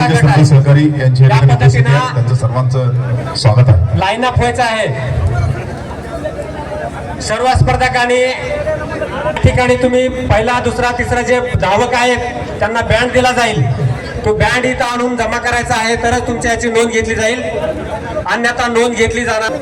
सहकारी यांची. त्यांचं सर्वांचं स्वागत आहे. लाईन अप व्हायचं आहे. सर्व स्पर्धकांनी ठिकाणी तुम्ही पहिला दुसरा तिसरा जे धावक आहेत त्यांना बँड दिला जाईल. तो बँड इथं आणून जमा करायचा आहे तरच तुमच्या याची नोंद घेतली जाईल. अन्यथा नोंद घेतली जाणार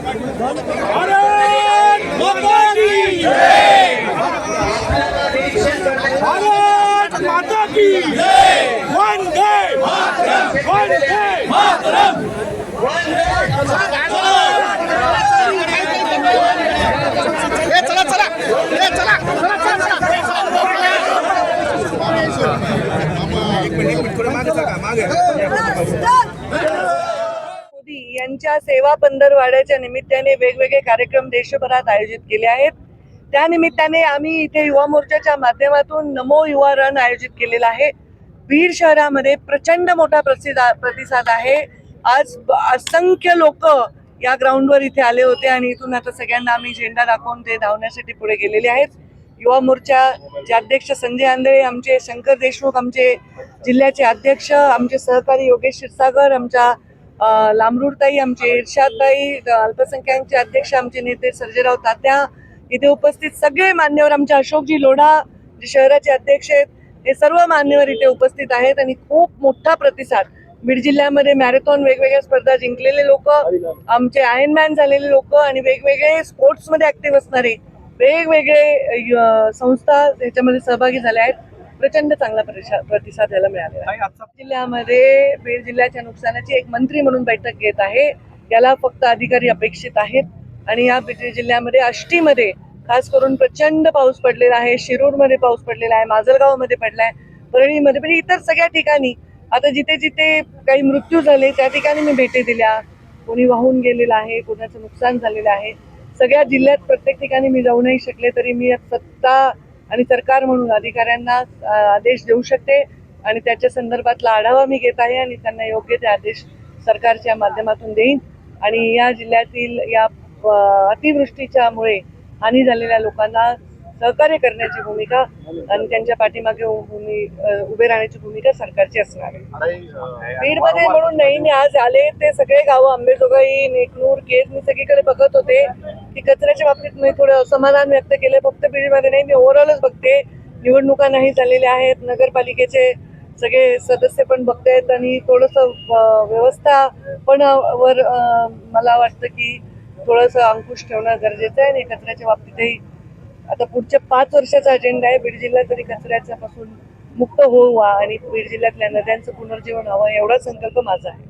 मोदी यांच्या सेवा पंधरवाड्याच्या निमित्ताने वेगवेगळे कार्यक्रम देशभरात आयोजित केले आहेत. त्या निमित्ताने आम्ही इथे युवा मोर्चाच्या माध्यमातून नमो युवा रन आयोजित केलेला आहे. बीड शहरामध्ये प्रचंड मोठा प्रसिद्ध प्रतिसाद आहे. आज असंख्य लोक या ग्राउंडवर इथे आले होते आणि इथून आता सगळ्यांना आम्ही झेंडा दाखवून ते धावण्यासाठी पुढे गेलेले आहेत. युवा मोर्चाचे अध्यक्ष संजय आंधळे आमचे शंकर देशमुख आमचे जिल्ह्याचे अध्यक्ष आमचे सहकारी योगेश क्षीरसागर आमच्या लांबरूडताई आमचे इर्षादताई अ, अल्पसंख्याकचे अध्यक्ष आमचे नेते सर्जेराव तात्या. इथे उपस्थित सगळे मान्यवर आमचे अशोकजी लोढा जे शहराचे अध्यक्ष आहेत हे सर्व मान्यवर इथे उपस्थित आहेत आणि खूप मोठा प्रतिसाद. बीड जिल्ह्यामध्ये मॅरेथॉन वेगवेगळ्या स्पर्धा जिंकलेले लोक आमचे आयनमॅन झालेले लोक आणि वेगवेगळे स्पोर्ट्समध्ये ऍक्टिव्ह असणारे वेगवेगळे संस्था ह्याच्यामध्ये सहभागी झाल्या आहेत. प्रचंड चांगला प्रतिसाद याला मिळालेला आहे. जिल्ह्यामध्ये बीड जिल्ह्याच्या नुकसानाची एक मंत्री म्हणून बैठक घेत आहे. याला फक्त अधिकारी अपेक्षित आहेत. आणि या बीड जिल्ह्यामध्ये आष्टीमध्ये खास करून प्रचंड पाऊस पडलेला आहे. शिरूरमध्ये पाऊस पडलेला आहे. माजलगावमध्ये पडलाय. परळीमध्ये पण इतर सगळ्या ठिकाणी. आता जिथे जिथे काही मृत्यू झाले त्या ठिकाणी मी भेटी दिल्या. कोणी वाहून गेलेलं आहे कोणाचं नुकसान झालेलं आहे. सगळ्या जिल्ह्यात प्रत्येक ठिकाणी मी जाऊ नाही शकले तरी मी सत्ता आणि सरकार म्हणून अधिकाऱ्यांना आदेश देऊ शकते आणि त्याच्या संदर्भातला आढावा मी घेत आहे आणि त्यांना योग्य ते आदेश सरकारच्या माध्यमातून देईन. आणि या जिल्ह्यातील या अतिवृष्टीच्यामुळे हानी झालेल्या लोकांना सहकार्य करण्याची भूमिका आणि त्यांच्या पाठीमागे उभे राहण्याची भूमिका सरकारची असणार आहे. बीडमध्ये म्हणून नाही मी आज आले ते सगळे गावं आंबेजोगाई नेकनूर केज मी सगळीकडे बघत होते. की कचऱ्याच्या बाबतीत मी थोडं समाधान व्यक्त केलं. फक्त बीडमध्ये नाही मी ओव्हरऑलच बघते. निवडणुका नाही झालेल्या आहेत. नगरपालिकेचे सगळे सदस्य पण बघतायत आणि थोडंसं व्यवस्था पण वर मला वाटतं की थोडंसं अंकुश ठेवणं गरजेचं आहे आणि कचऱ्याच्या बाबतीतही आता पुढच्या पाच वर्षाचा अजेंडा आहे. बीड जिल्हा तरी कचऱ्याच्या पासून मुक्त होऊ आणि बीड जिल्ह्यातल्या नद्यांचं पुनर्जीवन हवं एवढा संकल्प माझा आहे.